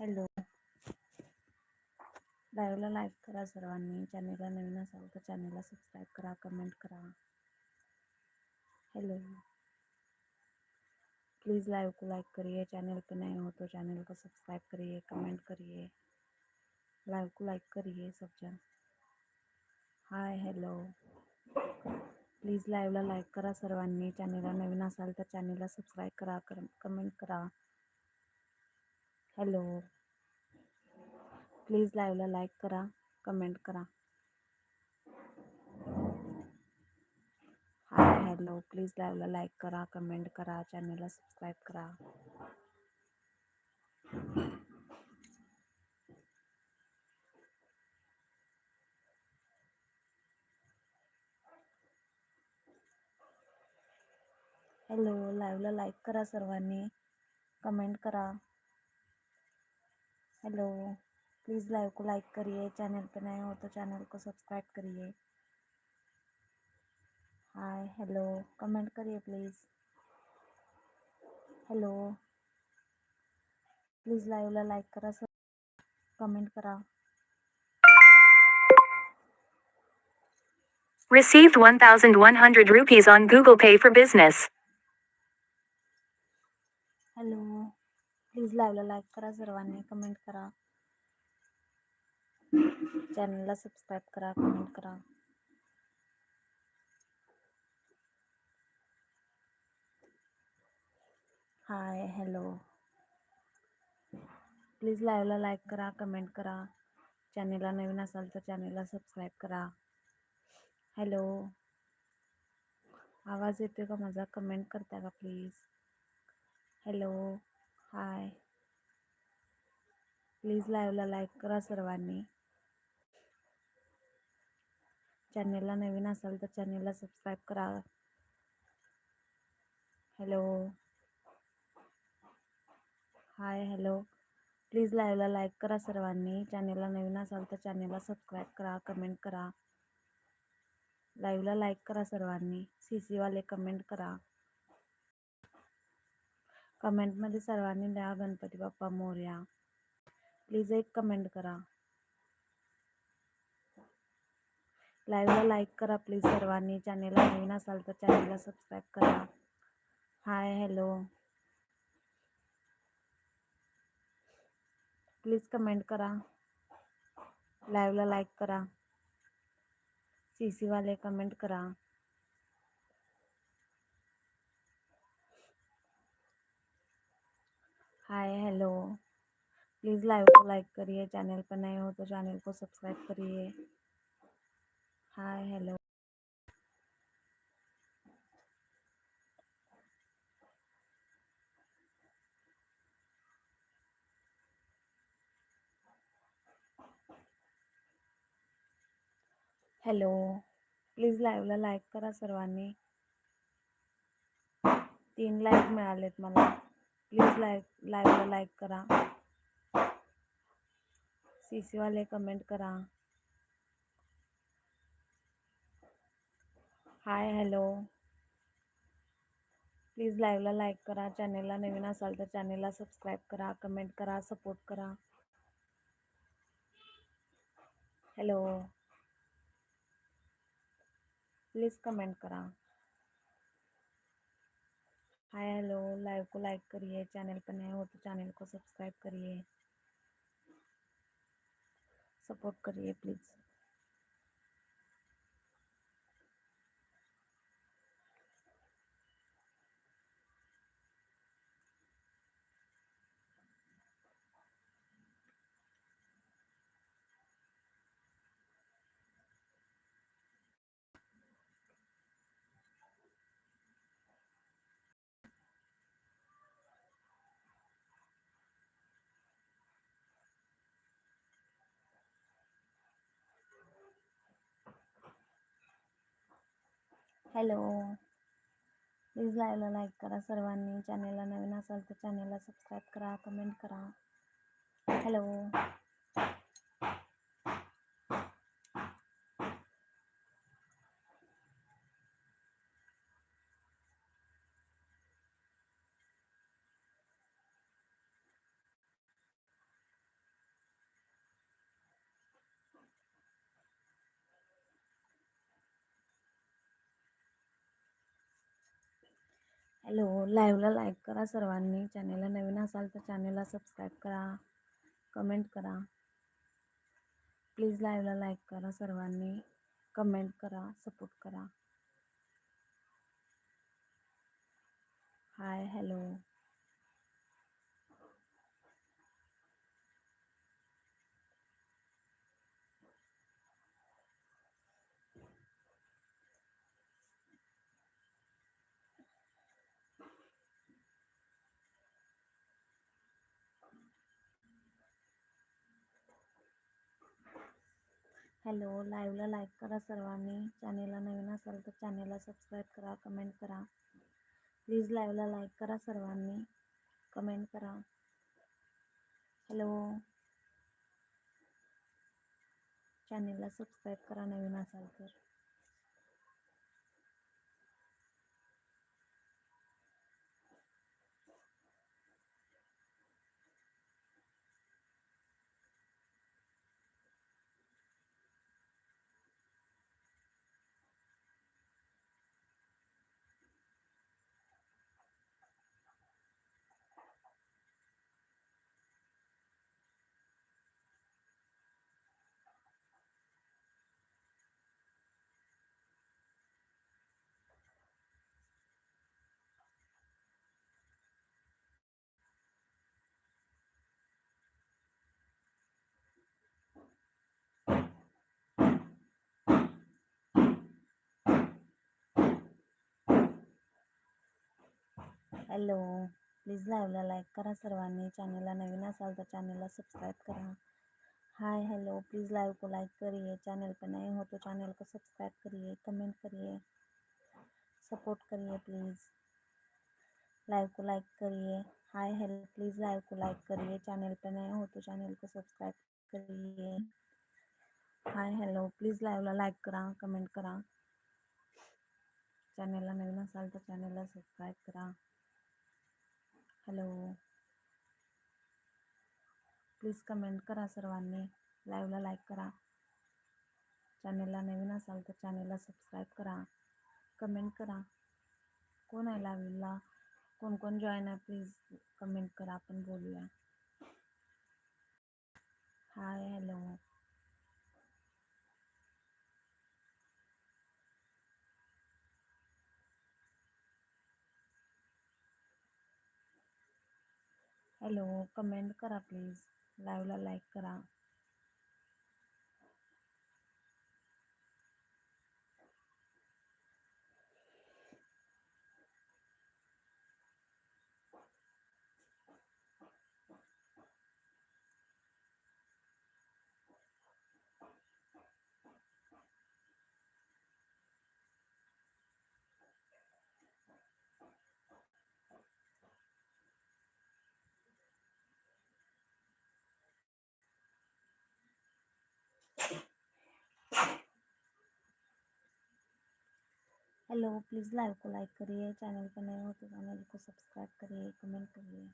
Hello. लाईव्हला like करा सर्वांनी. चॅनेलला नवीन असाल तर चॅनेलला सबस्क्राईब करा, कमेंट करा. हेलो. प्लीज़ लाइव को लाइक करिए. चैनल पे नए हो तो चैनल को सब्सक्राइब करिए, कमेंट करिए. लाइव को लाइक करिए सब जण हाय, हॅलो. प्लीज़ लाईव्हला लाईक करा सर्वांनी. चॅनेलला नवीन असाल तर चॅनेलला सबस्क्राईब करा कर कमेंट करा. हॅलो। प्लीज़ लाईव्हला लाईक करा, कमेंट करा। Hi, hello. प्लीज़ लाईव्हला लाईक करा, कमेंट करा चॅनेलला सबस्क्राईब करा। हॅलो लाईव्हला लाईक करा सर्वांनी, कमेंट करा। हेलो प्लीज़ लाइव को लाइक करिए चैनल पे नए हो तो चैनल को सब्सक्राइब करिए। हाय हेलो कमेंट करिए प्लीज़। हेलो प्लीज़ लाईव्हला लाईक करा सर कमेंट करा। Received 1100 rupees on Google Pay for Business. Hello. Please लाईव्हला लाईक करा, सर्वांनी कमेंट करा. चॅनलला सबस्क्राईब करा, कमेंट करा. Hi, hello. प्लीज़ लाईव्हला लाईक करा, कमेंट करा. चॅनेलला नवीन असाल तर चॅनेलला सबस्क्राईब करा. हॅलो. आवाज़ येतोय का माझा? कमेंट करता का प्लीज़? हॅलो. हाय. प्लीज लाईव्हला लाईक करा सर्वांनी. चॅनेलला नवीन असाल तर चॅनेलला सबस्क्राईब करा. हॅलो. Hi hello. प्लीज लाईव्हला लाईक करा सर्वांनी. चॅनेलला नवीन असाल तर चॅनेलला सबस्क्राईब करा कमेंट करा. लाईव्हला लाईक करा सर्वांनी. सी सीवाले कमेंट करा. कमेंटमध्ये सर्वांनी द्या गणपती बाप्पा मोर्या. प्लीज़ एक कमेंट करा. लाईव्हला लाईक करा प्लीज़ सर्वांनी. चॅनेलला नवीन असाल तर चॅनेलला सबस्क्राईब करा. हाय हॅलो प्लीज़ कमेंट करा. लाईव्हला लाईक करा. सी सीवाले कमेंट करा. Hi, hello. प्लीज़ लाइव को लाइक करिए, चैनल पर नए हो तो चैनल को सब्सक्राइब करिए। Hi, hello. हॅलो। प्लीज़ लाईव्हला लाईक करा सर्वांनी। तीन मिळालेत मला। प्लीज़ लाईक लाईव्हला लाईक करा। सी सीवाले कमेंट करा। हाय हॅलो प्लीज़ लाईव्हला लाईक करा। चॅनेलला नवीन असाल तर चॅनेलला सबस्क्राईब करा कमेंट करा सपोर्ट करा। हॅलो प्लीज़ कमेंट करा। Hi, hello. लाइव को लाइक करिए, चैनल पर नए हो तो चैनल को सब्सक्राइब करिए। सपोर्ट करिए, प्लीज़। हॅलो. प्लीज लाईव्हला लाईक करा सर्वांनी. चॅनेलला नवीन असाल तर चॅनेलला सबस्क्राईब करा कमेंट करा. हॅलो. हॅलो लाईव्हला लाईक करा सर्वांनी. चॅनेलला नवीन असाल तर चॅनेलला सबस्क्राईब करा कमेंट करा. प्लीज लाईव्हला लाईक करा सर्वांनी कमेंट करा सपोर्ट करा. Hi hello. हॅलो लाईव्हला लाईक करा सर्वांनी. चॅनेलला नवीन असाल तर चॅनेलला सबस्क्राईब करा कमेंट करा. प्लीज लाईव्हला लाईक करा सर्वांनी. कमेंट करा. हॅलो. चॅनेलला सबस्क्राईब करा नवीन असाल तर. हॅलो, प्लीज़ लाईव्हला लाईक करा सर्वांनी. चॅनेलला नवीन असाल तर चॅनेलला सब्सक्राइब करा. हाय, हेलो, प्लीज़ लाइव को लाइक करिए. चैनल पर नए हो तो चैनल को सब्सक्राइब करिए, कमेंट करिए, सपोर्ट करिए प्लीज़. लाइव को लाइक करिए. हाय, हेलो, प्लीज़ लाइव को लाइक करिए. चैनल पर नए हो तो चैनल को सब्सक्राइब करिए. हाय, हेलो, प्लीज़ लाईव्हला लाईक करा, कमेंट करा. चॅनेलला नवीन असाल तर चॅनेलला सबस्क्राईब करा. हॅलो. प्लीज कमेंट करा सर्वांनी. लाईव्हला लाईक करा. चॅनेलला नवीन असाल तर चॅनेलला सबस्क्राईब करा. कमेंट करा. कोण आहे लाईव्हला? कोण कोण जॉईन आहे प्लीज कमेंट करा. आपण बोलूया. Hi hello. हॅलो कमेंट करा प्लीज़. लाईव्हला लाईक करा. हेलो, प्लीज़ लाइव को लाइक करिए, चैनल पर नए हो तो चैनल को सब्सक्राइब करिए, कमेंट करिए।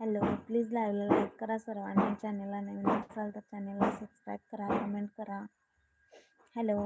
हॅलो, प्लीज़ लाईव्हला लाईक करा सर्वांनी चॅनलला नवीन असाल तर चॅनलला सबस्क्राईब करा, कमेंट करा। हॅलो।